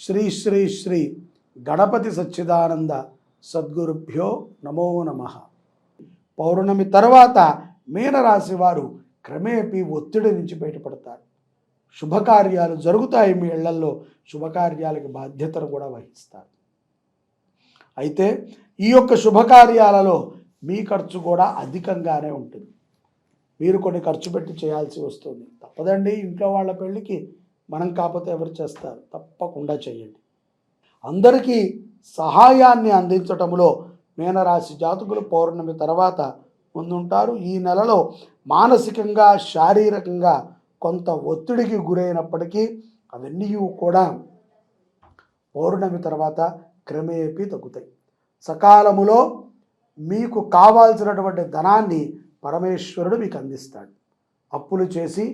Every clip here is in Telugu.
శ్రీ శ్రీ శ్రీ గణపతి సచ్చిదానంద సద్గురుభ్యో నమో నమ. పౌర్ణమి తర్వాత మీనరాశి వారు క్రమేపీ ఒత్తిడి నుంచి బయటపడతారు. శుభకార్యాలు జరుగుతాయి మీ ఇళ్ళల్లో శుభకార్యాలకి బాధ్యతను కూడా వహిస్తారు. అయితే ఈ యొక్క శుభకార్యాలలో మీ ఖర్చు కూడా అధికంగానే ఉంటుంది. మీరు కొన్ని ఖర్చు పెట్టి చేయాల్సి వస్తుంది. తప్పదండి ఇంట్లో వాళ్ళ పెళ్ళికి మనం కాకపోతే ఎవరు చేస్తారు? తప్పకుండా చేయండి. అందరికీ సహాయాన్ని అందించటంలో మీనరాశి జాతకులు పౌర్ణమి తర్వాత ముందుంటారు. ఈ నెలలో మానసికంగా శారీరకంగా కొంత ఒత్తిడికి గురైనప్పటికీ అవన్నీ కూడా పౌర్ణమి తర్వాత క్రమేపీ తగ్గుతాయి. సకాలములో మీకు కావాల్సినటువంటి ధనాన్ని పరమేశ్వరుడు మీకు అందిస్తాడు. అప్పులు చేసి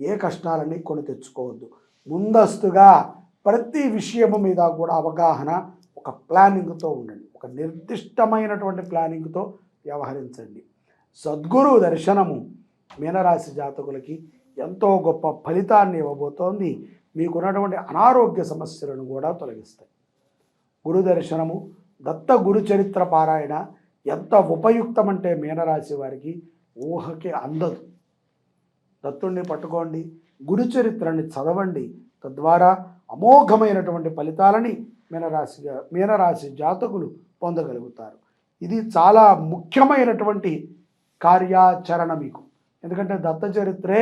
ఏ కష్టాలని కొని తెచ్చుకోవద్దు. ముందస్తుగా ప్రతి విషయము మీద కూడా అవగాహన ఒక ప్లానింగ్తో ఉండండి. ఒక నిర్దిష్టమైనటువంటి ప్లానింగ్తో వ్యవహరించండి. సద్గురు దర్శనము మీనరాశి జాతకులకి ఎంతో గొప్ప ఫలితాన్ని ఇవ్వబోతోంది. మీకున్నటువంటి అనారోగ్య సమస్యలను కూడా తొలగిస్తాయి. గురు దర్శనము దత్త గురు చరిత్ర పారాయణ ఎంత ఉపయుక్తమంటే మీనరాశి వారికి ఊహకి అందదు. దత్తుణ్ణి పట్టుకోండి గురు చరిత్రని చదవండి తద్వారా అమోఘమైనటువంటి ఫలితాలని మీనరాశి మీనరాశి జాతకులు పొందగలుగుతారు. ఇది చాలా ముఖ్యమైనటువంటి కార్యాచరణ మీకు. ఎందుకంటే దత్త చరిత్రే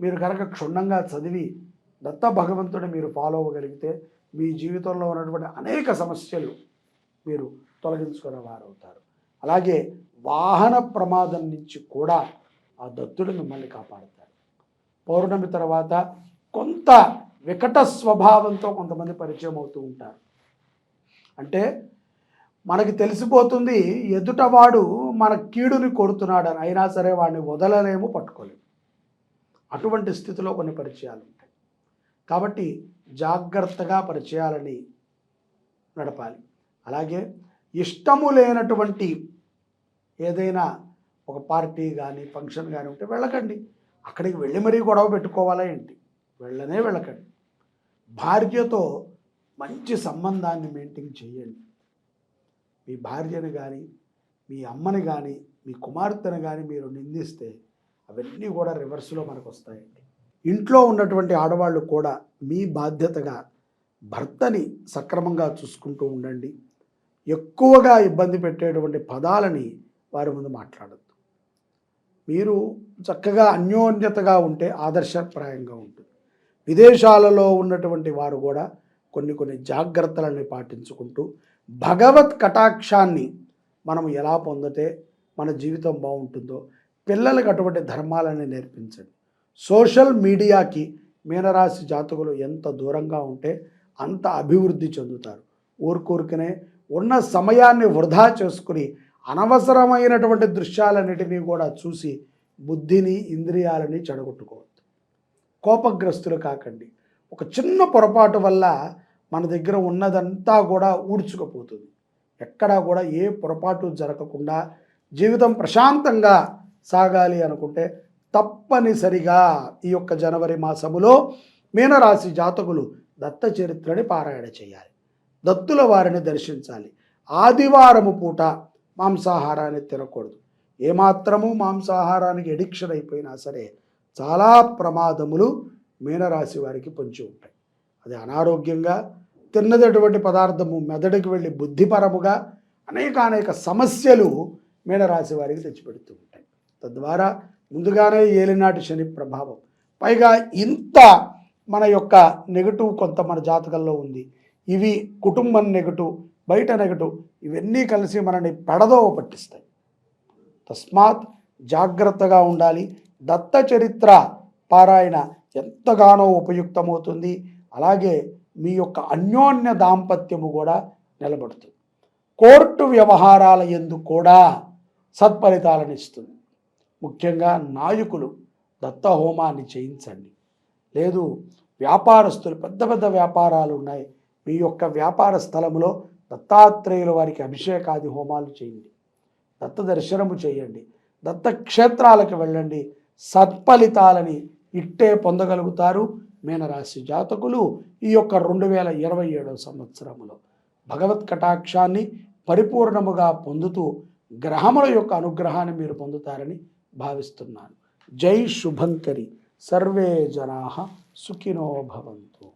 మీరు కనుక క్షుణ్ణంగా చదివి దత్త భగవంతుడిని మీరు ఫాలో అవ్వగలిగితే మీ జీవితంలో ఉన్నటువంటి అనేక సమస్యలు మీరు తొలగించుకునే వారవుతారు. అలాగే వాహన ప్రమాదం నుంచి కూడా ఆ దత్తుడు మిమ్మల్ని కాపాడతాడు. పౌర్ణమి తర్వాత కొంత వికట స్వభావంతో కొంతమంది పరిచయం అవుతూ ఉంటారు. అంటే మనకి తెలిసిపోతుంది ఎదుటవాడు మన కీడుని కొడుతున్నాడని అయినా సరే వాడిని వదలలేము పట్టుకోలేము. అటువంటి స్థితిలో కొన్ని పరిచయాలు ఉంటాయి. కాబట్టి జాగ్రత్తగా పరిచయాలని నడపాలి. అలాగే ఇష్టము లేనటువంటి ఏదైనా ఒక పార్టీ కానీ ఫంక్షన్ కానీ ఉంటే వెళ్ళకండి. అక్కడికి వెళ్ళి మరీ గొడవ పెట్టుకోవాలా ఏంటి? వెళ్ళనే వెళ్ళకండి. భార్యతో మంచి సంబంధాన్ని మెయింటైన్ చేయండి. మీ భార్యను కానీ మీ అమ్మని కానీ మీ కుమార్తెను కానీ మీరు నిందిస్తే అవన్నీ కూడా రివర్స్లో మనకు వస్తాయండి ఇంట్లో ఉన్నటువంటి ఆడవాళ్ళు కూడా మీ బాధ్యతగా భర్తని సక్రమంగా చూసుకుంటూ ఉండండి. ఎక్కువగా ఇబ్బంది పెట్టేటువంటి పదాలని వారి ముందు మాట్లాడద్దు. మీరు చక్కగా అన్యోన్యతగా ఉంటే ఆదర్శప్రాయంగా ఉంటుంది. విదేశాలలో ఉన్నటువంటి వారు కూడా కొన్ని కొన్ని జాగ్రత్తలని పాటించుకుంటూ భగవత్ కటాక్షాన్ని మనం ఎలా పొందితే మన జీవితం బాగుంటుందో పిల్లలకు అటువంటి ధర్మాలని నేర్పించండి. సోషల్ మీడియాకి మీనరాశి జాతకులు ఎంత దూరంగా ఉంటే అంత అభివృద్ధి చెందుతారు. ఊరుకూరికనే ఉన్న సమయాన్ని వృధా చేసుకుని అనవసరమైనటువంటి దృశ్యాలన్నిటినీ కూడా చూసి బుద్ధిని ఇంద్రియాలని చెడగొట్టుకోవద్దు. కోపగ్రస్తులు కాకండి. ఒక చిన్న పొరపాటు వల్ల మన దగ్గర ఉన్నదంతా కూడా ఊడ్చుకుపోతుంది. ఎక్కడా కూడా ఏ పొరపాటు జరగకుండా జీవితం ప్రశాంతంగా సాగాలి అనుకుంటే తప్పనిసరిగా ఈ యొక్క జనవరి మాసములో మీనరాశి జాతకులు దత్త చరిత్రని పారాయణ చేయాలి. దత్తుల వారిని దర్శించాలి. ఆదివారము పూట మాంసాహారాన్ని తినకూడదు. ఏమాత్రము మాంసాహారానికి ఎడిక్షన్ అయిపోయినా సరే చాలా ప్రమాదములు మీనరాశి వారికి పొంచి ఉంటాయి. అది అనారోగ్యంగా తిన్నదటువంటి పదార్థము మెదడుకి వెళ్ళి బుద్ధిపరముగా అనేక అనేక సమస్యలు మీనరాశి వారికి తెచ్చిపెడుతూ ఉంటాయి. తద్వారా ముందుగానే ఏలినాటి శని ప్రభావం. పైగా ఇంత మన యొక్క నెగటివ్ కొంత మన జాతకంలో ఉంది. ఇవి కుటుంబం నెగటివ్ బయట నెగటివ్ ఇవన్నీ కలిసి మనని పెడదోవ పట్టిస్తాయి. తస్మాత్ జాగ్రత్తగా ఉండాలి. దత్త చరిత్ర పారాయణ ఎంతగానో ఉపయుక్తమవుతుంది. అలాగే మీ యొక్క అన్యోన్య దాంపత్యము కూడా నిలబడుతుంది. కోర్టు వ్యవహారాల ఎందు కూడా సత్ఫలితాలను ఇస్తుంది. ముఖ్యంగా నాయకులు దత్త హోమాన్ని చేయించండి. లేదు వ్యాపారస్తులు పెద్ద పెద్ద వ్యాపారాలు ఉన్నాయి. మీ యొక్క వ్యాపార స్థలంలో దత్తాత్రేయుల వారికి అభిషేకాది హోమాలు చేయండి. దత్త దర్శనము చేయండి. దత్త క్షేత్రాలకు వెళ్ళండి. సత్ఫలితాలని ఇట్టే పొందగలుగుతారు మీనరాశి జాతకులు ఈ యొక్క రెండు వేల ఇరవై ఏడవ సంవత్సరములో. భగవత్ కటాక్షాన్ని పరిపూర్ణముగా పొందుతూ గ్రహముల యొక్క అనుగ్రహాన్ని మీరు పొందుతారని భావిస్తున్నాను. జై శుభంకరి. సర్వే జనా సుఖినో భవంతు.